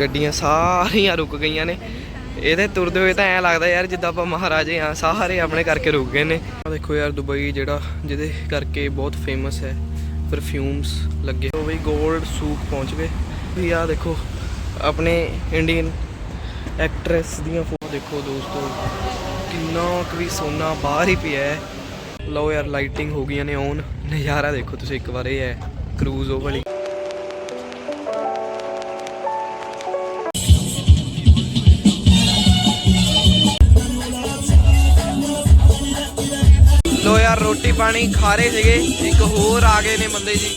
ਗੱਡੀਆਂ ਸਾਰੀਆਂ ਰੁਕ ਗਈਆਂ ਨੇ। ਇਹਦੇ ਤੁਰਦੇ ਹੋਏ ਤਾਂ ਐ ਲੱਗਦਾ ਯਾਰ ਜਿੱਦਾਂ ਆਪਾਂ ਮਹਾਰਾਜੇ ਆ ਸਾਰੇ ਆਪਣੇ ਕਰਕੇ ਰੁਕ ਗਏ ਨੇ। ਆ ਦੇਖੋ ਯਾਰ ਦੁਬਈ ਜਿਹੜਾ, ਜਿਹਦੇ ਕਰਕੇ ਬਹੁਤ ਫੇਮਸ ਹੈ ਪਰਫਿਊਮਸ ਲੱਗੇ। ਉਹ ਵੀ 골ਡ ਸੂਕ ਪਹੁੰਚ ਗਏ। ਵੀ ਆ ਦੇਖੋ, ਆਪਣੇ ਇੰਡੀਅਨ ਐਕਟ੍ਰੈਸ ਦੀਆਂ ਫੋਟੋ ਦੇਖੋ ਦੋਸਤੋ। ਕਿੰਨਾ ਕੁ ਵੀ ਸੋਨਾ ਬਾਹਰ ਹੀ ਪਿਆ ਹੈ। ਲਓ ਯਾਰ ਲਾਈਟਿੰਗ ਹੋ ਗਈਆਂ ਨੇ ਔਨ ਨਜ਼ਾਰਾ ਦੇਖੋ ਤੁਸੀਂ ਇੱਕ ਵਾਰ, ਇਹ ਹੈ ਕਰੂਜ਼ ਉਹ ਵਾਲੀ। ਯਾਰ ਰੋਟੀ ਪਾਣੀ ਖਾ ਰਹੇ ਸੀਗੇ, ਇੱਕ ਹੋਰ ਆ ਗਏ ਨੇ ਬੰਦੇ ਜੀ।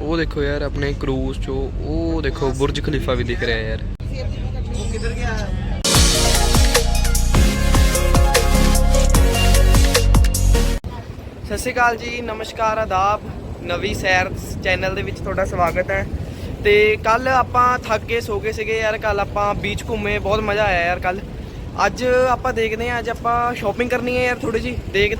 ਉਹ ਦੇਖੋ ਯਾਰ, ਆਪਣੇ ਕਰੂਜ਼ ਚੋਂ, ਉਹ ਦੇਖੋ ਬੁਰਜ ਖਲੀਫਾ ਵੀ ਦਿਖ ਰਿਹਾ ਯਾਰ। ਸਤਿ ਸ਼੍ਰੀ ਅਕਾਲ ਜੀ, ਨਮਸਕਾਰ, ਆਦਾਬ। ਨਵੀਂ ਸੈਰ ਚੈਨਲ ਦੇ ਵਿੱਚ ਤੁਹਾਡਾ ਸਵਾਗਤ ਹੈ। ਤੇ ਕੱਲ ਆਪਾਂ ਥੱਕ ਕੇ ਸੋ ਗਏ ਸੀਗੇ ਯਾਰ, ਕੱਲ ਆਪਾਂ ਬੀਚ ਘੁੰਮੇ, ਬਹੁਤ ਮਜ਼ਾ ਆਇਆ ਯਾਰ ਕੱਲ। ਅੱਜ ਆਪਾਂ ਦੇਖਦੇ ਹਾਂ, ਅੱਜ ਆਪਾਂ ਸ਼ਾਪਿੰਗ ਕਰਨੀ ਹੈ ਯਾਰ ਥੋੜੀ ਜੀ ਦੇਖ,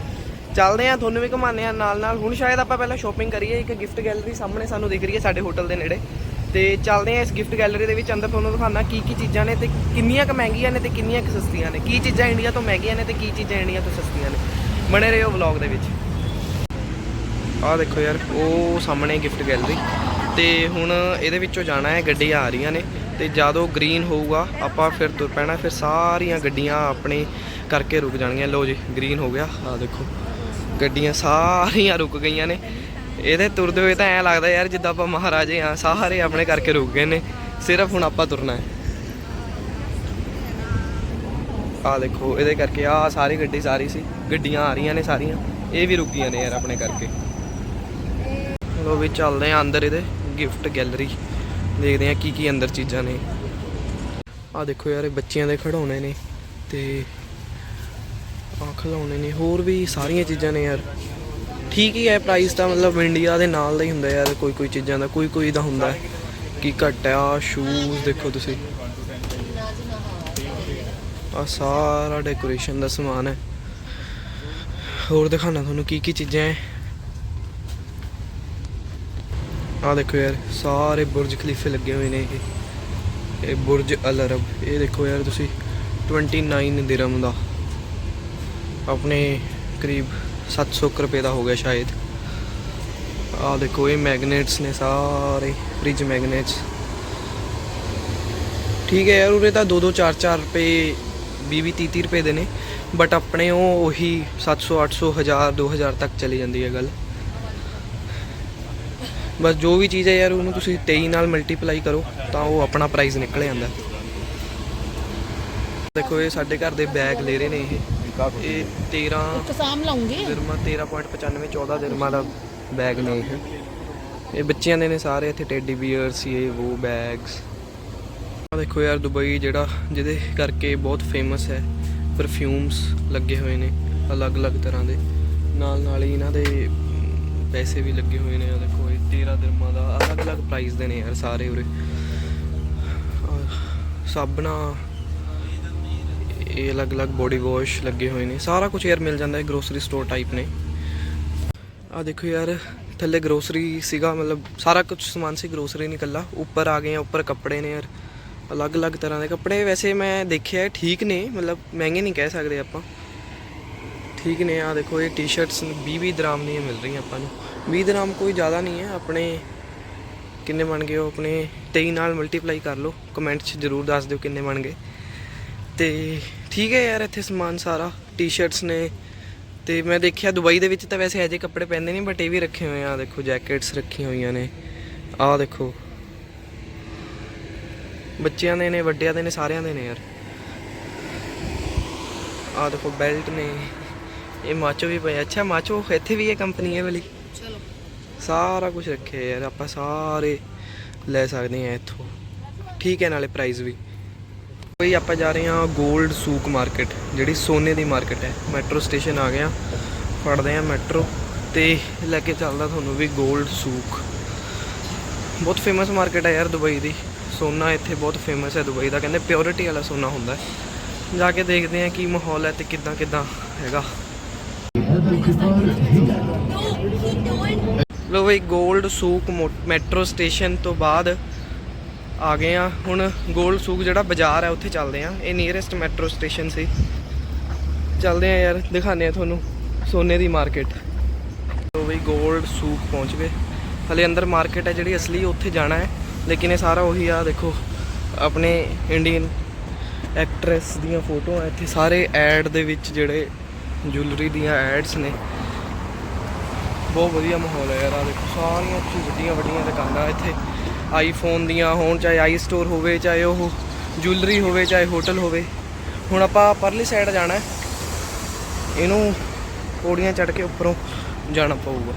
ਚੱਲਦੇ ਹਾਂ, ਤੁਹਾਨੂੰ ਵੀ ਘੁਮਾਉਂਦੇ ਹਾਂ ਨਾਲ ਨਾਲ। ਹੁਣ ਸ਼ਾਇਦ ਆਪਾਂ ਪਹਿਲਾਂ ਸ਼ਾਪਿੰਗ ਕਰੀਏ, ਇੱਕ ਗਿਫਟ ਗੈਲਰੀ ਸਾਹਮਣੇ ਸਾਨੂੰ ਦਿਖ ਰਹੀ ਹੈ ਸਾਡੇ ਹੋਟਲ ਦੇ ਨੇੜੇ। ਤੇ ਚੱਲਦੇ ਹਾਂ ਇਸ ਗਿਫਟ ਗੈਲਰੀ ਦੇ ਵਿੱਚ, ਅੰਦਰ ਤੁਹਾਨੂੰ ਦਿਖਾਉਣਾ ਕੀ ਕੀ ਚੀਜ਼ਾਂ ਨੇ ਤੇ ਕਿੰਨੀਆਂ ਕੁ ਮਹਿੰਗੀਆਂ ਨੇ ਤੇ ਕਿੰਨੀਆਂ ਕੁ ਸਸਤੀਆਂ ਨੇ। ਕੀ ਚੀਜ਼ਾਂ ਇੰਡੀਆ ਤੋਂ ਮਹਿੰਗੀਆਂ ਨੇ ਤੇ ਕੀ ਚੀਜ਼ਾਂ ਇੰਡੀਆ ਤੋਂ ਸਸਤੀਆਂ ਨੇ। ਬਣੇ ਰਹੋ ਵਲੌਗ ਦੇ ਵਿੱਚ। ਆਹ ਦੇਖੋ ਯਾਰ, ਉਹ ਸਾਹਮਣੇ ਗਿਫਟ ਗੈਲਰੀ ਤੇ ਹੁਣ ਇਹਦੇ ਵਿੱਚੋਂ ਜਾਣਾ ਹੈ, ਗੱਡੀਆਂ ਆ ਰਹੀਆਂ ਨੇ ਤੇ ਜਦੋਂ ਗ੍ਰੀਨ ਹੋਊਗਾ, ਆਪਾਂ ਫਿਰ ਤੁਰ ਪੈਣਾ, ਫਿਰ ਸਾਰੀਆਂ ਗੱਡੀਆਂ ਆਪਣੇ ਕਰਕੇ ਰੁਕ ਜਾਣਗੀਆਂ। ਲੋ ਜੀ ਗ੍ਰੀਨ ਹੋ ਗਿਆ। ਆਹ ਦੇਖੋ, ਗੱਡੀਆਂ ਸਾਰੀਆਂ ਰੁਕ ਗਈਆਂ ਨੇ। ਇਹਦੇ ਤੁਰਦੇ ਹੋਏ ਤਾਂ ਐ ਲੱਗਦਾ ਯਾਰ, ਜਿੱਦਾਂ ਆਪਾਂ ਮਹਾਰਾਜੇ ਆ ਸਾਰੇ ਆਪਣੇ ਕਰਕੇ ਰੁਕ ਗਏ ਨੇ। ਸਿਰਫ ਹੁਣ ਆਪਾਂ ਤੁਰਨਾ ਹੈ। ਆਹ ਦੇਖੋ, ਇਹਦੇ ਕਰਕੇ ਆ ਸਾਰੀ ਗੱਡੀ ਸਾਰੀ ਸੀ। ਗੱਡੀਆਂ ਆ ਰਹੀਆਂ ਨੇ ਸਾਰੀਆਂ। ਇਹ ਵੀ ਰੁਕੀਆਂ ਨੇ ਯਾਰ ਆਪਣੇ ਕਰਕੇ। ਚਲੋ ਵੀ ਚੱਲਦੇ ਆ ਅੰਦਰ ਇਹਦੇ। ਗਿਫਟ ਗੈਲਰੀ ਦੇਖਦੇ ਆ ਕੀ ਕੀ ਅੰਦਰ ਚੀਜ਼ਾਂ ਨੇ। ਆ ਦੇਖੋ ਯਾਰ, ਇਹ ਬੱਚਿਆਂ ਦੇ ਖਿਡੌਣੇ ਨੇ ਤੇ ਆ ਖਿਡੌਣੇ ਨੇ। ਹੋਰ ਵੀ ਸਾਰੀਆਂ ਚੀਜ਼ਾਂ ਨੇ ਯਾਰ। ਠੀਕ ਹੀ ਹੈ ਪ੍ਰਾਈਸ ਤਾਂ ਮਤਲਬ ਇੰਡੀਆ ਦੇ ਨਾਲ ਦਾ ਹੀ ਹੁੰਦਾ ਯਾਰ, ਕੋਈ ਕੋਈ ਚੀਜ਼ਾਂ ਦਾ, ਕੋਈ ਕੋਈ ਦਾ ਹੁੰਦਾ ਕੀ ਘੱਟ ਆ ਸ਼ੂਜ਼ ਦੇਖੋ ਤੁਸੀਂ। ਆ ਸਾਰਾ ਡੈਕੋਰੇਸ਼ਨ ਦਾ ਸਮਾਨ ਹੈ। ਹੋਰ ਦਿਖਾਣਾ ਤੁਹਾਨੂੰ ਕੀ ਕੀ ਚੀਜ਼ਾਂ ਹੈ। ਆ ਦੇਖੋ ਯਾਰ, ਸਾਰੇ ਬੁਰਜ ਖਲੀਫੇ ਲੱਗੇ ਹੋਏ ਨੇ ਇਹ। ਇਹ ਬੁਰਜ ਅਲ ਅਰਬ, ਇਹ ਦੇਖੋ ਯਾਰ ਤੁਸੀਂ 29 ਦਿਰਮ ਦਾ। ਆਪਣੇ ਕਰੀਬ 700 ਕੁ ਰੁਪਏ ਦਾ ਹੋ ਗਿਆ ਸ਼ਾਇਦ। ਆ ਦੇਖੋ, ਇਹ ਮੈਗਨੇਟਸ ਨੇ ਸਾਰੇ ਫ੍ਰਿਜ ਮੈਗਨੇਟਸ ਠੀਕ ਹੈ ਯਾਰ, ਉਰੇ ਤਾਂ 2 2 4 4 ਰੁਪਏ 20 20 30 ਰੁਪਏ ਦੇ ਨੇ। ਬਟ ਆਪਣੇ ਉਹ ਉਹੀ 700 800 1000 2000 ਤੱਕ ਚਲੀ ਜਾਂਦੀ ਹੈ ਗੱਲ। ਬਸ ਜੋ ਵੀ ਚੀਜ਼ ਹੈ ਯਾਰ ਉਹਨੂੰ ਤੁਸੀਂ 23 ਨਾਲ ਮਲਟੀਪਲਾਈ ਕਰੋ ਤਾਂ ਉਹ ਆਪਣਾ ਪ੍ਰਾਈਸ ਨਿਕਲ ਜਾਂਦਾ। ਦੇਖੋ ਇਹ ਸਾਡੇ ਘਰ ਦੇ ਬੈਗ ਲੈ ਰਹੇ ਨੇ ਇਹ। ਇਹ 13 ਇੱਕ ਸਾਮ ਲਾਉਂਗੀ। ਦਿਰਮਾ 13.95 14 ਦਿਰਮਾ ਦਾ ਬੈਗ ਨੇ ਇਹ। ਇਹ ਬੱਚਿਆਂ ਦੇ ਨੇ ਸਾਰੇ ਇੱਥੇ ਟੈਡੀ ਬੀਅਰਸ ਇਹ ਉਹ ਬੈਗਸ ਆ ਦੇਖੋ ਯਾਰ ਦੁਬਈ ਜਿਹੜਾ ਜਿਹਦੇ ਕਰਕੇ ਬਹੁਤ ਫੇਮਸ ਹੈ ਪਰਫਿਊਮਸ ਲੱਗੇ ਹੋਏ ਨੇ ਅਲੱਗ-ਅਲੱਗ ਤਰ੍ਹਾਂ ਦੇ। ਨਾਲ ਨਾਲ ਹੀ ਇਹਨਾਂ ਦੇ ਪੈਸੇ ਵੀ ਲੱਗੇ ਹੋਏ ਨੇ ਆ ਦੇਖੋ। 13 ਦਿਰਮਾ ਦਾ ਅਲੱਗ-ਅਲੱਗ ਪ੍ਰਾਈਸ ਦੇ ਨੇ ਯਾਰ ਸਾਰੇ ਉਰੇ। ਸਾਬਣਾ ਇਹ ਅਲੱਗ-ਅਲੱਗ ਬੋਡੀ ਵਾਸ਼ ਲੱਗੇ ਹੋਏ ਨੇ। ਸਾਰਾ ਕੁਝ ਯਾਰ ਮਿਲ ਜਾਂਦਾ ਹੈ ਗਰੋਸਰੀ ਸਟੋਰ ਟਾਈਪ ਨੇ। ਆ ਦੇਖੋ ਯਾਰ, ਥੱਲੇ ਗਰੋਸਰੀ ਸੀਗਾ, ਮਤਲਬ ਸਾਰਾ ਕੁਝ ਸਮਾਨ ਸੀ ਗਰੋਸਰੀ ਨਹੀਂ ਕੱਲਾ ਉੱਪਰ ਆ ਗਏ ਆ, ਉੱਪਰ ਕੱਪੜੇ ਨੇ ਯਾਰ। ਅਲੱਗ-ਅਲੱਗ ਤਰ੍ਹਾਂ ਦੇ ਕੱਪੜੇ ਵੈਸੇ ਮੈਂ ਦੇਖਿਆ ਠੀਕ ਨੇ, ਮਤਲਬ ਮਹਿੰਗੇ ਨਹੀਂ ਕਹਿ ਸਕਦੇ ਆਪਾਂ। ਠੀਕ ਨੇ ਆ ਦੇਖੋ ਇਹ ਟੀ-ਸ਼ਰਟਸ 20-20 ਦਰਾਮ ਦੀਆਂ ਮਿਲ ਰਹੀਆਂ ਆਪਾਂ ਨੂੰ। 20 ਦਰਾਮ ਕੋਈ ਜ਼ਿਆਦਾ ਨਹੀਂ ਹੈ। ਆਪਣੇ ਕਿੰਨੇ ਬਣ ਗਏ ਉਹ? ਆਪਣੇ 23 ਨਾਲ ਮਲਟੀਪਲਾਈ ਕਰ ਲਓ। ਕਮੈਂਟ 'ਚ ਜ਼ਰੂਰ ਦੱਸ ਦਿਓ ਕਿੰਨੇ ਬਣ ਗਏ। ਤੇ ਠੀਕ ਹੈ ਯਾਰ ਇੱਥੇ ਸਮਾਨ ਸਾਰਾ। ਟੀ-ਸ਼ਰਟਸ ਨੇ। ਤੇ ਮੈਂ ਦੇਖਿਆ ਦੁਬਈ ਦੇ ਵਿੱਚ ਤਾਂ ਵੈਸੇ ਇਹੋ ਜਿਹੇ ਕੱਪੜੇ ਪੈਂਦੇ ਨਹੀਂ ਬਟ ਇਹ ਵੀ ਰੱਖੇ ਹੋਏ ਆ। ਆਹ ਦੇਖੋ ਜੈਕਟਸ ਰੱਖੀਆਂ ਹੋਈਆਂ ਨੇ। ਆਹ ਦੇਖੋ। ਬੱਚਿਆਂ ਦੇ ਨੇ, ਵੱਡਿਆਂ ਦੇ ਨੇ, ਸਾਰਿਆਂ ਦੇ ਨੇ ਯਾਰ। ਆਹ ਦੇਖੋ ਬੈਲਟ ਨੇ। ਇਹ ਮਾਚੋ ਵੀ ਪਏ ਅੱਛਾ, ਮਾਚੋ ਇੱਥੇ ਵੀ ਇਹ ਕੰਪਨੀ ਹੈ ਵਾਲੀ? ਸਾਰਾ ਕੁਝ ਰੱਖਿਆ ਯਾਰ, ਆਪਾਂ ਸਾਰੇ ਲੈ ਸਕਦੇ ਆ ਇੱਥੋਂ। ਠੀਕ ਹੈ ਨਾਲੇ ਪ੍ਰਾਈਸ ਵੀ। ਕੋਈ ਆਪਾਂ ਜਾ ਰਹੇ ਹਾਂ 골ਡ ਸੂਕ ਮਾਰਕੀਟ ਜਿਹੜੀ ਸੋਨੇ ਦੀ ਮਾਰਕੀਟ ਹੈ। ਮੈਟਰੋ ਸਟੇਸ਼ਨ ਆ ਗਿਆ, ਫੜਦੇ ਆ ਮੈਟਰੋ ਤੇ ਲੈ ਕੇ ਚੱਲਦਾ ਤੁਹਾਨੂੰ ਵੀ 골ਡ ਸੂਕ। ਬਹੁਤ ਫੇਮਸ ਮਾਰਕੀਟ ਹੈ ਯਾਰ ਦੁਬਈ ਦੀ। ਸੋਨਾ ਇੱਥੇ ਬਹੁਤ ਫੇਮਸ ਹੈ ਦੁਬਈ ਦਾ, ਕਹਿੰਦੇ ਪਿਓਰਿਟੀ ਵਾਲਾ ਸੋਨਾ ਹੁੰਦਾ ਜਾ ਕੇ ਦੇਖਦੇ ਆ ਕੀ ਮਾਹੌਲ ਹੈ ਤੇ ਕਿੱਦਾਂ ਕਿੱਦਾਂ ਹੈਗਾ ਲੋ ਬਈ, ਗੋਲਡ ਸੂਕ ਮੈਟਰੋ ਸਟੇਸ਼ਨ ਤੋਂ ਬਾਅਦ ਆ ਗਏ ਆ। ਹੁਣ ਗੋਲਡ ਸੂਕ ਜਿਹੜਾ ਬਾਜ਼ਾਰ ਹੈ ਉੱਥੇ ਚੱਲਦੇ ਆ। ਇਹ ਨੀਅਰੈਸਟ ਮੈਟਰੋ ਸਟੇਸ਼ਨ ਸੀ। ਚੱਲਦੇ ਆ ਯਾਰ ਦਿਖਾਣੇ ਆ ਤੁਹਾਨੂੰ ਸੋਨੇ ਦੀ ਮਾਰਕੀਟ। ਲੋ ਵੀ ਗੋਲਡ ਸੂਕ ਪਹੁੰਚ ਗਏ। ਹਲੇ ਅੰਦਰ ਮਾਰਕੀਟ ਹੈ ਜਿਹੜੀ ਅਸਲੀ, ਉੱਥੇ ਜਾਣਾ ਹੈ। ਲੇਕਿਨ ਇਹ ਸਾਰਾ ਉਹੀ ਆ, ਦੇਖੋ, ਆਪਣੇ ਇੰਡੀਅਨ ਐਕਟਰੈਸ ਦੀਆਂ ਫੋਟੋਆਂ ਇੱਥੇ। ਸਾਰੇ ਐਡ ਦੇ ਵਿੱਚ ਜਿਹੜੇ ਜੁਐਲਰੀ ਦੀਆਂ ਐਡਸ ਨੇ। ਬਹੁਤ ਵਧੀਆ ਮਾਹੌਲ ਹੈ ਯਾਰ ਆ ਦੇਖੋ, ਸਾਰੀਆਂ ਉੱਚੀ ਵੱਡੀਆਂ ਵੱਡੀਆਂ ਦੁਕਾਨਾਂ ਇੱਥੇ। ਆਈਫੋਨ ਦੀਆਂ ਹੋਣ, ਚਾਹੇ ਆਈ ਸਟੋਰ ਹੋਵੇ, ਚਾਹੇ ਉਹ ਜੁਐਲਰੀ ਹੋਵੇ, ਚਾਹੇ ਹੋਟਲ ਹੋਵੇ। ਹੁਣ ਆਪਾਂ ਪਰਲੀ ਸਾਈਡ ਜਾਣਾ ਹੈ। ਇਹਨੂੰ ਪੌੜੀਆਂ ਚੜ੍ਹ ਕੇ ਉੱਪਰੋਂ ਜਾਣਾ ਪਊਗਾ।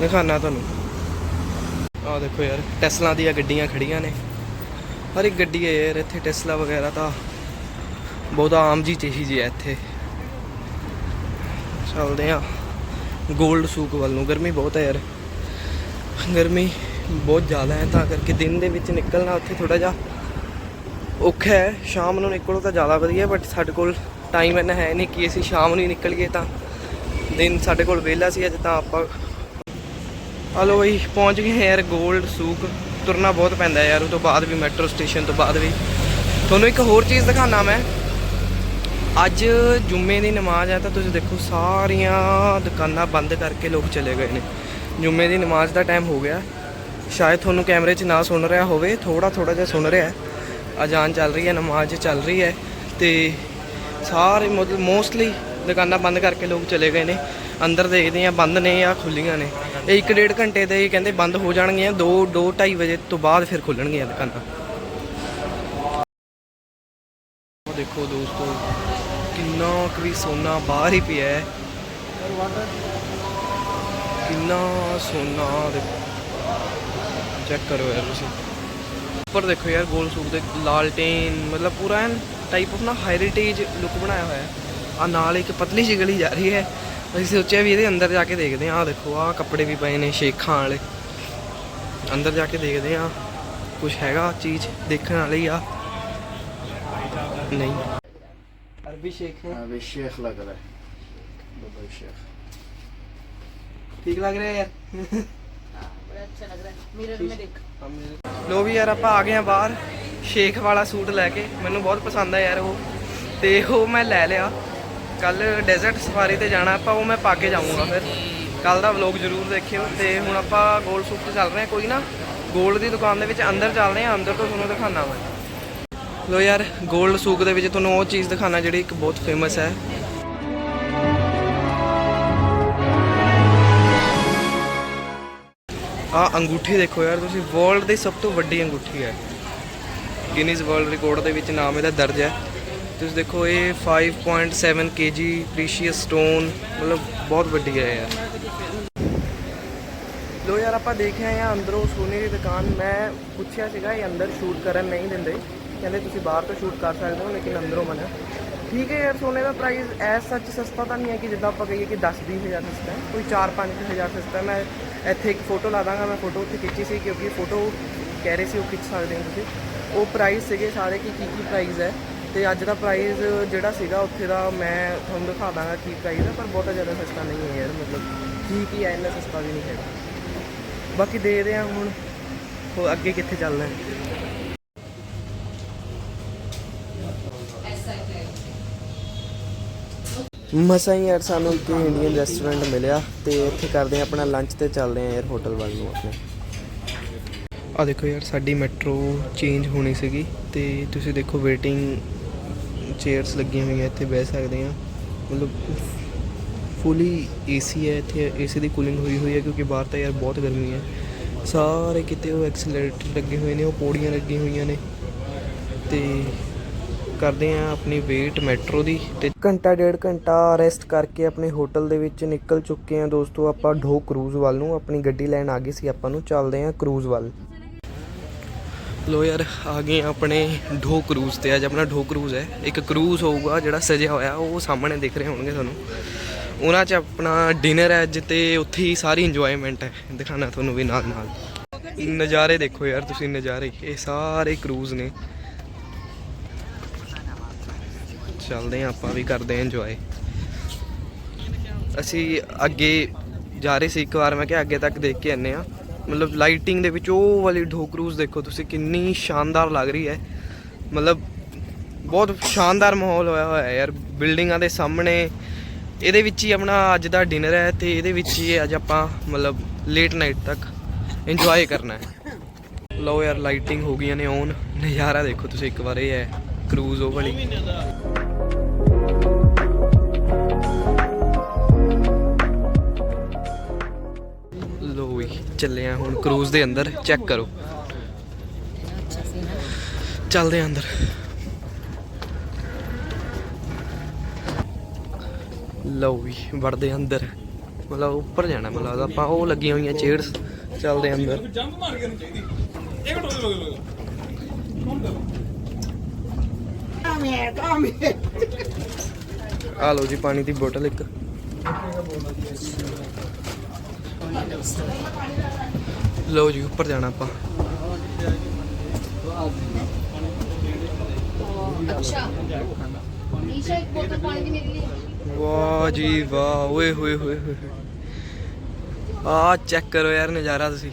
ਦਿਖਾਣਾ ਤੁਹਾਨੂੰ। ਆਹ ਦੇਖੋ ਯਾਰ ਟੈਸਲਾ ਦੀਆਂ ਗੱਡੀਆਂ ਖੜੀਆਂ ਨੇ। ਹਰ ਇੱਕ ਗੱਡੀ ਹੈ ਯਾਰ, ਇੱਥੇ ਟੈਸਲਾ ਵਗੈਰਾ ਤਾਂ ਬਹੁਤ ਆਮ ਜੀ ਚੀਜ਼ ਹੈ ਇੱਥੇ। ਚੱਲਦੇ ਆ ਗੋਲਡ ਸੂਕ ਵੱਲ ਨੂੰ। ਗਰਮੀ ਬਹੁਤ ਹੈ ਯਾਰ। ਗਰਮੀ ਬਹੁਤ ਜ਼ਿਆਦਾ ਹੈ, ਤਾਂ ਕਰਕੇ ਦਿਨ ਦੇ ਵਿੱਚ ਨਿਕਲਣਾ ਉੱਥੇ ਥੋੜਾ ਜਿਹਾ ਔਖਾ ਹੈ। ਸ਼ਾਮ ਨੂੰ ਨਿਕਲੋ ਤਾਂ ਜ਼ਿਆਦਾ ਵਧੀਆ ਬਟ ਸਾਡੇ ਕੋਲ ਟਾਈਮ ਇੰਨਾ ਹੈ ਨਹੀਂ ਕਿ ਅਸੀਂ ਸ਼ਾਮ ਨੂੰ ਹੀ ਨਿਕਲੀਏ ਤਾਂ ਦਿਨ ਸਾਡੇ ਕੋਲ ਵਿਹਲਾ ਸੀ ਅੱਜ ਤਾਂ ਆਪਾਂ ਹਲੋ ਬਈ, ਪਹੁੰਚ ਗਏ ਹਾਂ ਯਾਰ ਗੋਲਡ ਸੂਕ। ਤੁਰਨਾ ਬਹੁਤ ਪੈਂਦਾ ਯਾਰ, ਉਹ ਤੋਂ ਬਾਅਦ ਵੀ ਮੈਟਰੋ ਸਟੇਸ਼ਨ ਤੋਂ ਬਾਅਦ ਵੀ। ਤੁਹਾਨੂੰ ਇੱਕ ਹੋਰ ਚੀਜ਼ ਦਿਖਾਣਾ ਮੈਂ। ਅੱਜ ਜੁਮੇ ਦੀ ਨਮਾਜ਼ ਹੈ ਤਾਂ ਤੁਸੀਂ ਦੇਖੋ ਸਾਰੀਆਂ ਦੁਕਾਨਾਂ ਬੰਦ ਕਰਕੇ ਲੋਕ ਚਲੇ ਗਏ ਨੇ। ਜੁਮੇ ਦੀ ਨਮਾਜ਼ ਦਾ ਟਾਈਮ ਹੋ ਗਿਆ। ਸ਼ਾਇਦ ਤੁਹਾਨੂੰ ਕੈਮਰੇ 'ਚ ਨਾ ਸੁਣ ਰਿਹਾ ਹੋਵੇ ਥੋੜਾ ਥੋੜਾ ਜਿਹਾ ਸੁਣ ਰਿਹਾ ਅਜ਼ਾਨ ਚੱਲ ਰਹੀ ਹੈ, ਨਮਾਜ਼ ਚੱਲ ਰਹੀ ਹੈ ਤੇ ਸਾਰੇ ਮਤਲਬ ਮੋਸਟਲੀ ਦੁਕਾਨਾਂ ਬੰਦ ਕਰਕੇ ਲੋਕ ਚਲੇ ਗਏ ਨੇ। ਅੰਦਰ ਦੇਖਦੇ ਆ ਬੰਦ ਨੇ ਜਾਂ ਖੁੱਲੀਆਂ ਨੇ। ਇਹ ਇੱਕ ਡੇਢ ਘੰਟੇ ਦੇ ਹੀ ਕਹਿੰਦੇ ਬੰਦ ਹੋ ਜਾਣਗੀਆਂ 2 2 2:30 ਵਜੇ ਤੋਂ ਬਾਅਦ ਫਿਰ ਖੁੱਲਣਗੀਆਂ ਦੁਕਾਨਾਂ। ਦੇਖੋ ਦੋਸਤੋ ਕਿੰਨਾ ਕੁ ਵੀ ਸੋਨਾ ਬਾਹਰ ਹੀ ਪਿਆ ਹੈ। ਕਿੰਨਾ ਸੋਨਾ ਦੇਖੋ ਚੈੱਕ ਕਰੋ ਯਾਰ ਤੁਸੀਂ। ਉੱਪਰ ਦੇਖੋ ਯਾਰ, ਗੋਲ ਸੂਕ ਦੇ ਲਾਲਟੇਨ ਮਤਲਬ ਪੂਰਾ ਐਨ ਟਾਈਪ ਆਫ ਨਾ ਹੈਰੀਟੇਜ ਲੁੱਕ ਬਣਾਇਆ ਹੋਇਆ ਹੈ। ਆ ਨਾਲ ਇੱਕ ਪਤਲੀ ਜਿਹੀ ਗਲੀ ਜਾ ਰਹੀ ਹੈ। ਅਸੀਂ ਸੋਚਿਆ ਵੀ ਇਹਦੇ ਅੰਦਰ ਜਾ ਕੇ ਦੇਖਦੇ ਹਾਂ। ਆ ਦੇਖੋ ਆ ਕੱਪੜੇ ਵੀ ਪਏ ਨੇ ਸ਼ੇਖਾਂ ਵਾਲੇ। ਅੰਦਰ ਜਾ ਕੇ ਦੇਖਦੇ ਹਾਂ। ਕੁਝ ਹੈਗਾ ਚੀਜ਼ ਦੇਖਣ ਵਾਲੀ ਆ। ਨਹੀਂ। ਅਰਬੀ ਸ਼ੇਖ ਹੈ अभी शेख लग रहा है दुबई शेख ਠੀਕ ਲੱਗ ਰਿਹਾ ਯਾਰ बड़ा अच्छा लग रहा है मिरर में देख ਲੋ ਵੀ ਯਾਰ ਆਪਾਂ ਆ ਗਏ ਆ ਬਾਹਰ ਸ਼ੇਖ ਵਾਲਾ ਸੂਟ ਲੈ ਕੇ ਮੈਨੂੰ ਬਹੁਤ ਪਸੰਦ ਆ ਯਾਰ ਉਹ ਤੇ ਉਹ ਮੈਂ ਲੈ ਲਿਆ ਕੱਲ ਡੈਜ਼ਰਟ ਸਫਾਰੀ ਤੇ ਜਾਣਾ ਆਪਾਂ ਉਹ ਮੈਂ ਪਾ ਕੇ ਜਾਊਂਗਾ ਫਿਰ ਕੱਲ ਦਾ ਵਲੌਗ ਜ਼ਰੂਰ ਦੇਖਿਓ ਤੇ ਹੁਣ ਆਪਾਂ ਗੋਲ ਸੂਕ ਤੇ ਚੱਲ ਰਹੇ ਹਾਂ ਕੋਈ ਨਾ ਗੋਲਡ ਦੀ ਦੁਕਾਨ ਦੇ ਵਿੱਚ ਅੰਦਰ ਚੱਲਦੇ ਹਾਂ ਅੰਦਰ ਤੋਂ ਤੁਹਾਨੂੰ ਦਿਖਾਣਾ ਮੈਂ ਲੋ ਯਾਰ, ਗੋਲਡ ਸੂਕ ਦੇ ਵਿੱਚ ਤੁਹਾਨੂੰ ਉਹ ਚੀਜ਼ ਦਿਖਾਣਾ ਜਿਹੜੀ ਇੱਕ ਬਹੁਤ ਫੇਮਸ ਹੈ। ਆ ਅੰਗੂਠੀ ਦੇਖੋ ਯਾਰ, ਤੁਸੀਂ ਵਰਲਡ ਦੀ ਸਭ ਤੋਂ ਵੱਡੀ ਅੰਗੂਠੀ ਹੈ। ਗਿਨੀਜ਼ ਵਰਲਡ ਰਿਕਾਰਡ ਦੇ ਵਿੱਚ ਨਾਮ ਇਹਦਾ ਦਰਜ ਹੈ। ਤੁਸੀਂ ਦੇਖੋ, ਇਹ 5.7 kg ਪ੍ਰੀਸ਼ੀਅਸ ਸਟੋਨ ਮਤਲਬ ਬਹੁਤ ਵੱਡੀ ਹੈ ਯਾਰ। ਲੋ ਯਾਰ, ਆਪਾਂ ਦੇਖ ਆਏ ਆ ਅੰਦਰੋਂ ਸੋਨੇ ਦੀ ਦੁਕਾਨ, ਮੈਂ ਪੁੱਛਿਆ ਸੀਗਾ, ਇਹ ਅੰਦਰ ਸ਼ੂਟ ਕਰਨ ਨਹੀਂ ਦਿੰਦੇ। ਕਹਿੰਦੇ ਤੁਸੀਂ ਬਾਹਰ ਤੋਂ ਸ਼ੂਟ ਕਰ ਸਕਦੇ ਹੋ, ਲੇਕਿਨ ਅੰਦਰੋਂ ਮਨਾ ਠੀਕ ਹੈ ਯਾਰ, ਸੋਨੇ ਦਾ ਪ੍ਰਾਈਸ ਐਸ ਸੱਚ ਸਸਤਾ ਤਾਂ ਨਹੀਂ ਹੈ ਕਿ ਜਿੱਦਾਂ ਆਪਾਂ ਕਹੀਏ ਕਿ 10 20 ਹਜ਼ਾਰ ਸਸਤਾ ਹੈ। ਕੋਈ 4 5 ਹਜ਼ਾਰ ਸਸਤਾ ਮੈਂ ਇੱਥੇ ਇੱਕ ਫੋਟੋ ਲਾ ਦਾਂਗਾ, ਮੈਂ ਫੋਟੋ ਉੱਥੇ ਖਿੱਚੀ ਸੀ ਕਿਉਂਕਿ ਫੋਟੋ ਕਹਿ ਰਹੇ ਸੀ ਉਹ ਖਿੱਚ ਸਕਦੇ ਹੋ ਤੁਸੀਂ। ਉਹ ਪ੍ਰਾਈਸ ਸੀਗੇ ਸਾਰੇ ਕਿ ਕੀ ਕੀ ਪ੍ਰਾਈਸ ਹੈ। ਤੇ ਅੱਜ ਦਾ ਪ੍ਰਾਈਸ ਜਿਹੜਾ ਸੀਗਾ, ਉੱਥੇ ਦਾ ਮੈਂ ਤੁਹਾਨੂੰ ਦਿਖਾ ਦਾਂਗਾ ਕੀ ਪ੍ਰਾਈਸ ਹੈ, ਪਰ ਬਹੁਤਾ ਜ਼ਿਆਦਾ ਸਸਤਾ ਨਹੀਂ ਹੈ ਯਾਰ, ਮਤਲਬ ਠੀਕ ਹੀ ਹੈ ਇੰਨਾ ਸਸਤਾ ਵੀ ਨਹੀਂ ਹੈਗਾ। ਬਾਕੀ ਦੇਖਦੇ ਹਾਂ ਹੁਣ ਅੱਗੇ ਕਿੱਥੇ ਚੱਲਣਾ ਹੈ। ਮਸਾਂ ਹੀ ਯਾਰ ਸਾਨੂੰ ਇੱਕ ਇੰਡੀਅਨ ਰੈਸਟੋਰੈਂਟ ਮਿਲਿਆ ਤੇ ਇੱਥੇ ਕਰਦੇ ਆ ਆਪਣਾ ਲੰਚ ਤੇ ਚੱਲਦੇ ਆ ਯਾਰ ਹੋਟਲ ਵੱਲ ਨੂੰ ਆਪਣੇ। ਆ ਦੇਖੋ ਯਾਰ, ਸਾਡੀ ਮੈਟਰੋ ਚੇਂਜ ਹੋਣੀ ਸੀਗੀ ਤੇ ਤੁਸੀਂ ਦੇਖੋ ਵੇਟਿੰਗ ਚੇਅਰਸ ਲੱਗੀਆਂ ਹੋਈਆਂ ਇੱਥੇ ਬਹਿ ਸਕਦੇ ਆ ਮਤਲਬ ਫੁੱਲੀ ਏਸੀ ਹੈ, ਇੱਥੇ ਏਸੀ ਦੀ ਕੂਲਿੰਗ ਹੋਈ ਹੋਈ ਹੈ ਕਿਉਂਕਿ ਬਾਹਰ ਤਾਂ ਯਾਰ ਬਹੁਤ ਗਰਮੀ ਹੈ। ਸਾਰੇ ਕਿਤੇ ਉਹ ਐਕਸਲਰੇਟਰ ਲੱਗੇ ਹੋਏ ਨੇ, ਉਹ ਪੌੜੀਆਂ ਲੱਗੀਆਂ ਹੋਈਆਂ ਨੇ ਤੇ ਕਰਦੇ ਆ ਆਪਣੀ ਵੇਟ ਮੈਟਰੋ ਦੀ ਤੇ ਘੰਟਾ ਡੇਢ ਘੰਟਾ ਰੈਸਟ ਕਰਕੇ ਆਪਣੇ ਹੋਟਲ ਦੇ ਵਿੱਚ ਨਿਕਲ ਚੁੱਕੇ ਆ ਦੋਸਤੋ ਆਪਾਂ ਢੋ ਕਰੂਜ਼ ਵੱਲ ਨੂੰ ਆਪਣੀ ਗੱਡੀ ਲੈਣ ਆ ਗਈ ਸੀ ਆਪਾਂ ਨੂੰ ਚੱਲਦੇ ਆ ਕਰੂਜ਼ ਵੱਲ। ਲੋ ਯਾਰ ਆ ਗਏ ਆਪਣੇ ਢੋ ਕਰੂਜ਼ ਤੇ ਅੱਜ ਆਪਣਾ ਢੋ ਕਰੂਜ਼ ਹੈ। ਇੱਕ ਕਰੂਜ਼ ਹੋਊਗਾ ਜਿਹੜਾ ਸਜਿਆ ਹੋਇਆ ਉਹ ਸਾਹਮਣੇ ਦਿਖ ਰਹੇ ਹੋਣਗੇ ਤੁਹਾਨੂੰ। ਉਹਨਾਂ 'ਚ ਆਪਣਾ ਡਿਨਰ ਹੈ ਅੱਜ ਤੇ ਉੱਥੇ ਹੀ ਸਾਰੀ ਇੰਜੋਇਮੈਂਟ ਹੈ। ਦਿਖਾਣਾ ਤੁਹਾਨੂੰ ਵੀ ਨਾਲ ਨਾਲ ਨਜ਼ਾਰੇ ਦੇਖੋ ਯਾਰ ਤੁਸੀਂ ਨਜ਼ਾਰੇ ਇਹ ਸਾਰੇ ਕਰੂਜ਼ ਨੇ। ਚੱਲਦੇ ਆ ਆਪਾਂ ਵੀ ਕਰਦੇ ਆ ਇੰਜੋਏ ਅਸੀਂ ਅੱਗੇ ਜਾ ਰਹੇ ਸੀ, ਇੱਕ ਵਾਰ ਮੈਂ ਕਿਹਾ ਅੱਗੇ ਤੱਕ ਦੇਖ ਕੇ ਆਨੇ ਆ ਮਤਲਬ ਲਾਈਟਿੰਗ ਦੇ ਵਿੱਚ ਉਹ ਵਾਲੀ ਢੋ ਕਰੂਜ਼ ਦੇਖੋ ਤੁਸੀਂ, ਕਿੰਨੀ ਸ਼ਾਨਦਾਰ ਲੱਗ ਰਹੀ ਹੈ। ਮਤਲਬ ਬਹੁਤ ਸ਼ਾਨਦਾਰ ਮਾਹੌਲ ਹੋਇਆ ਹੋਇਆ ਹੈ ਯਾਰ, ਬਿਲਡਿੰਗਾਂ ਦੇ ਸਾਹਮਣੇ। ਇਹਦੇ ਵਿੱਚ ਹੀ ਆਪਣਾ ਅੱਜ ਦਾ ਡਿਨਰ ਹੈ ਤੇ ਇਹਦੇ ਵਿੱਚ ਹੀ ਅੱਜ ਆਪਾਂ ਮਤਲਬ ਲੇਟ ਨਾਈਟ ਤੱਕ ਇੰਜੋਏ ਕਰਨਾ ਹੈ। ਲਓ ਯਾਰ ਲਾਈਟਿੰਗ ਹੋ ਗਈਆਂ ਨੇ ਔਨ ਨਜ਼ਾਰਾ ਦੇਖੋ ਤੁਸੀਂ ਇੱਕ ਵਾਰ, ਇਹ ਹੈ ਕਰੂਜ਼ ਉਹ ਵਾਲੀ। ਚੱਲੇ ਆ ਹੁਣ ਕਰੂਜ਼ ਦੇ ਅੰਦਰ, ਚੈੱਕ ਕਰੋ। ਚੱਲਦੇ ਆ ਅੰਦਰ। ਲਓ ਵੀ, ਵੜਦੇ ਅੰਦਰ। ਮਤਲਬ ਉੱਪਰ ਜਾਣਾ, ਮਤਲਬ ਆਪਾਂ ਉਹ ਲੱਗੀਆਂ ਹੋਈਆਂ ਚੇਅਰਸ ਚੱਲਦੇ ਅੰਦਰ। ਆ ਲਓ ਜੀ, ਪਾਣੀ ਦੀ ਬੋਤਲ ਇੱਕ। ਲਓ ਜੀ ਉੱਪਰ ਜਾਣਾ ਆਪਾਂ। ਵਾਹ ਜੀ ਵਾਹ ਓਏ ਹੋਏ ਹੋਏ ਹੋਏ ਆ ਚੈੱਕ ਕਰੋ ਯਾਰ ਨਜ਼ਾਰਾ ਤੁਸੀਂ।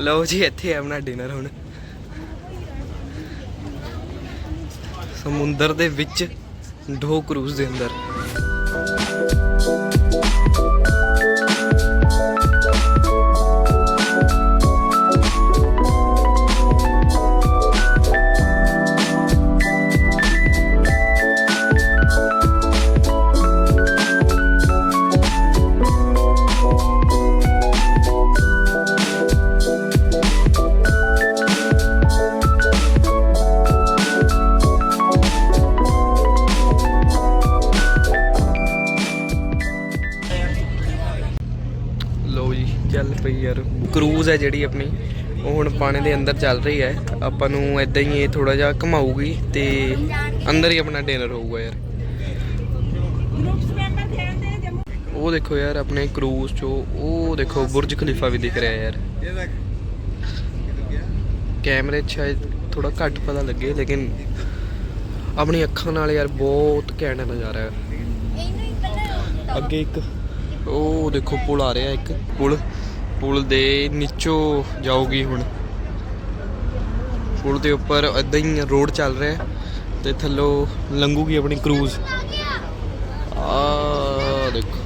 ਲਓ ਜੀ ਇੱਥੇ ਹੈ ਆਪਣਾ ਡਿਨਰ ਹੁਣ। ਸਮੁੰਦਰ ਦੇ ਵਿੱਚ ਦੋ ਕਰੂਜ਼ ਦੇ ਅੰਦਰ। ਹੈ ਜਿਹੜੀ ਆਪਣੀ, ਉਹ ਹੁਣ ਪਾਣੀ ਦੇ ਅੰਦਰ ਚੱਲ ਰਹੀ ਹੈ। ਆਪਾਂ ਨੂੰ ਇਦਾਂ ਹੀ ਇਹ ਥੋੜਾ ਜਿਹਾ ਘਮਾਊਗੀ ਤੇ ਅੰਦਰ ਹੀ ਆਪਣਾ ਡਿਨਰ ਹੋਊਗਾ ਯਾਰ। ਉਹ ਦੇਖੋ ਯਾਰ, ਆਪਣੇ ਕਰੂਜ਼ ਚੋਂ, ਉਹ ਦੇਖੋ ਬੁਰਜ ਖਲੀਫਾ ਵੀ ਦਿਖ ਰਿਹਾ ਯਾਰ। ਕੈਮਰੇ 'ਚ ਸ਼ਾਇਦ ਥੋੜਾ ਘੱਟ ਪਤਾ ਲੱਗੇ, ਲੇਕਿਨ ਆਪਣੀ ਅੱਖਾਂ ਨਾਲ ਯਾਰ ਬਹੁਤ ਘੈਂਟ ਨਜ਼ਾਰਾ ਹੈ। ਅੱਗੇ ਇੱਕ, ਉਹ ਦੇਖੋ ਪੁਲ ਆ ਰਿਹਾ ਇੱਕ ਪੁਲ। ਪੁਲ ਦੇ ਨੀਚੋਂ ਜਾਊਗੀ ਹੁਣ। ਪੁਲ ਦੇ ਉੱਪਰ ਇਦਾਂ ਹੀ ਰੋਡ ਚੱਲ ਰਿਹਾ ਹੈ ਤੇ ਥੱਲੋਂ ਲੰਘੂਗੀ ਆਪਣੀ ਕਰੂਜ਼। ਆ ਦੇਖੋ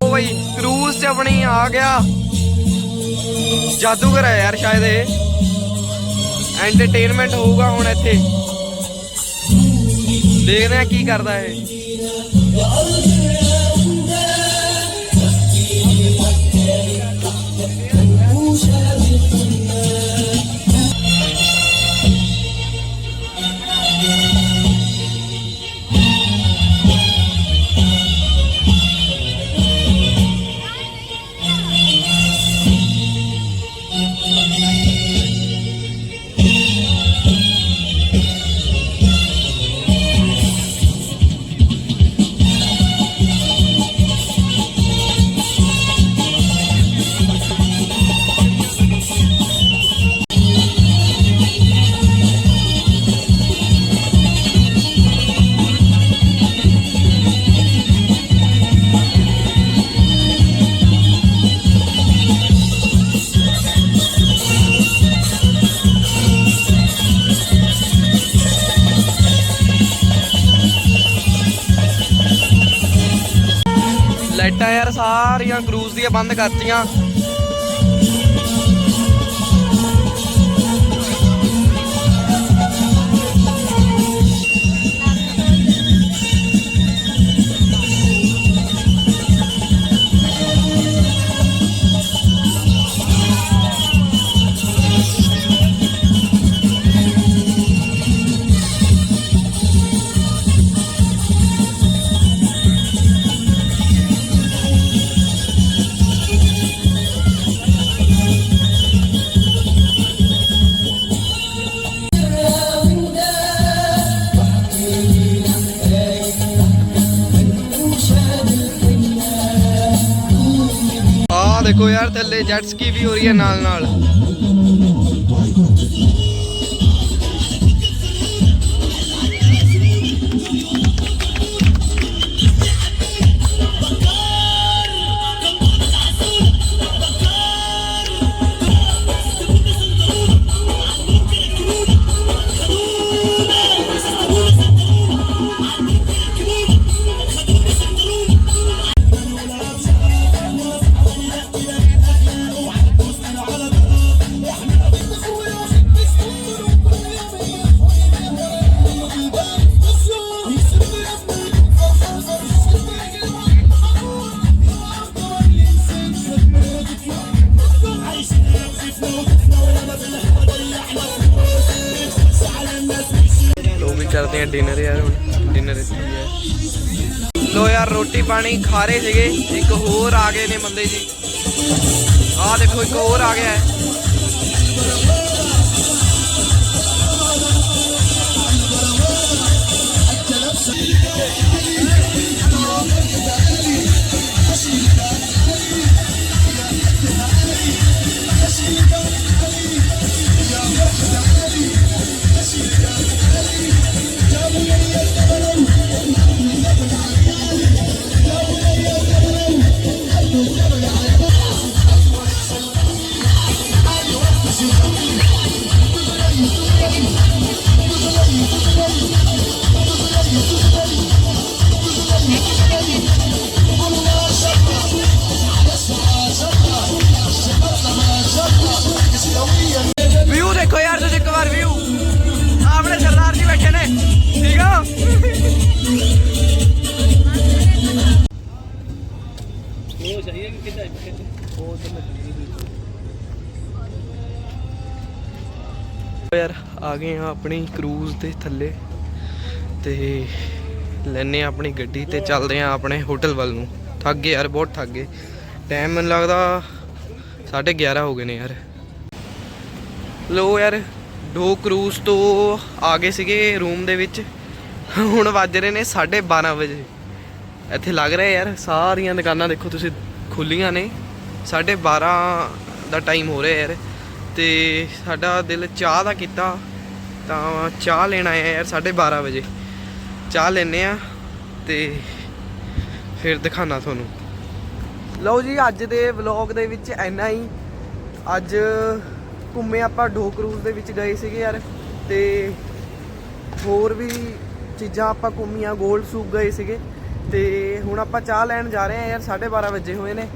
ਉਹ ਬਈ ਕਰੂਜ਼ ਚ ਆਪਣੀ ਆ ਗਿਆ। ਜਾਦੂਗਰ ਹੈ ਯਾਰ ਸ਼ਾਇਦ ਇਹ। ਐਂਟਰਟੇਨਮੈਂਟ ਹੋਊਗਾ ਹੁਣ ਇੱਥੇ। ਦੇਖਦੇ ਆ ਕੀ ਕਰਦਾ ਇਹ। ਸਾਰੀਆਂ ਕਰੂਜ਼ ਦੀਆਂ ਬੰਦ ਕਰਤੀਆਂ। ਦੇਖੋ ਯਾਰ ਥੱਲੇ ਜੈਟ ਸਕੀ ਵੀ ਹੋ ਰਹੀ ਹੈ ਨਾਲ ਨਾਲ ਪਾਣੀ ਸੀਗੇ, ਇੱਕ ਹੋਰ ਆ ਗਏ ਨੇ ਬੰਦੇ ਜੀ। ਆਹ ਦੇਖੋ, ਇੱਕ ਹੋਰ ਆ ਗਿਆ। ਆ ਗਏ ਆ ਆਪਣੀ ਕਰੂਜ਼ ਦੇ ਥੱਲੇ ਤੇ ਲੈਨੇ ਆ ਆਪਣੀ ਗੱਡੀ ਤੇ ਚੱਲਦੇ ਆ ਆਪਣੇ ਹੋਟਲ ਵੱਲ ਨੂੰ। ਥੱਕ ਗਏ ਯਾਰ, ਬਹੁਤ ਥੱਕ ਗਏ। ਟਾਈਮ ਮੈਨੂੰ ਲੱਗਦਾ 11:30 ਹੋ ਗਏ ਨੇ ਯਾਰ। ਲੋ ਯਾਰ, ਦੋ ਕਰੂਜ਼ ਤੋਂ ਆ ਗਏ ਸੀਗੇ ਰੂਮ ਦੇ ਵਿੱਚ। ਹੁਣ ਵੱਜ ਰਹੇ ਨੇ 12:30 ਵਜੇ। ਇੱਥੇ ਲੱਗ ਰਿਹਾ ਯਾਰ, ਸਾਰੀਆਂ ਦੁਕਾਨਾਂ ਦੇਖੋ ਤੁਸੀਂ ਖੁੱਲੀਆਂ ਨੇ। 12:30 ਦਾ ਟਾਈਮ ਹੋ ਰਿਹਾ ਯਾਰ। ਤੇ ਸਾਡਾ ਦਿਲ ਚਾਹ ਦਾ ਕੀਤਾ। ਤਾਂ ਚਾਹ ਲੈਣ ਆਏ ਆ ਯਾਰ 12:30 ਵਜੇ। ਚਾਹ ਲੈਨੇ ਆ ਤੇ ਫਿਰ ਦਿਖਾਣਾ ਤੁਹਾਨੂੰ। ਲਓ ਜੀ, ਅੱਜ ਦੇ ਵਲੌਗ ਦੇ ਵਿੱਚ ਇੰਨਾ ਹੀ। ਅੱਜ ਘੁੰਮੇ ਆਪਾਂ ਡੋ ਕਰੂਜ਼ ਦੇ ਵਿੱਚ ਗਏ ਸੀਗੇ ਯਾਰ ਤੇ ਹੋਰ ਵੀ ਚੀਜ਼ਾਂ ਆਪਾਂ ਘੁੰਮੀਆਂ 골ਡ ਸੂਕ ਗਏ ਸੀਗੇ ਤੇ ਹੁਣ ਆਪਾਂ ਚਾਹ ਲੈਣ ਜਾ ਰਹੇ ਆ ਯਾਰ 12:30 ਵਜੇ ਹੋਏ ਨੇ।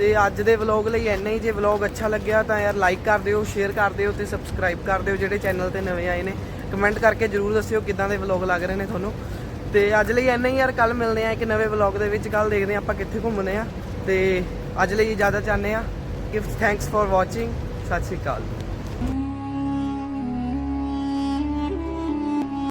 ਤੇ ਅੱਜ ਦੇ ਵਲੌਗ ਲਈ ਇੰਨਾ ਹੀ, ਜੇ ਵਲੌਗ ਅੱਛਾ ਲੱਗਿਆ ਤਾਂ ਯਾਰ ਲਾਈਕ ਕਰ ਦਿਓ ਸ਼ੇਅਰ ਕਰ ਦਿਓ ਤੇ ਸਬਸਕ੍ਰਾਈਬ ਕਰ ਦਿਓ ਜਿਹੜੇ ਚੈਨਲ ਤੇ ਨਵੇਂ ਆਏ ਨੇ। ਕਮੈਂਟ ਕਰਕੇ ਜਰੂਰ ਦੱਸਿਓ ਕਿਦਾਂ ਦੇ ਵਲੌਗ ਲੱਗ ਰਹੇ ਨੇ ਤੁਹਾਨੂੰ। ਤੇ ਅੱਜ ਲਈ ਇੰਨਾ ਹੀ ਯਾਰ ਕੱਲ ਮਿਲਦੇ ਆ ਇੱਕ ਨਵੇਂ ਵਲੌਗ ਦੇ ਵਿੱਚ। ਕੱਲ ਦੇਖਦੇ ਆ ਆਪਾਂ ਕਿੱਥੇ ਘੁੰਮਣੇ ਆ। ਤੇ ਅੱਜ ਲਈ ਇਜਾਜ਼ਤ ਚਾਹੁੰਦੇ ਆ ਕਿ ਥੈਂਕਸ ਫॉर ਵਾਚਿੰਗ ਸਤਿ ਸ਼੍ਰੀ ਅਕਾਲ।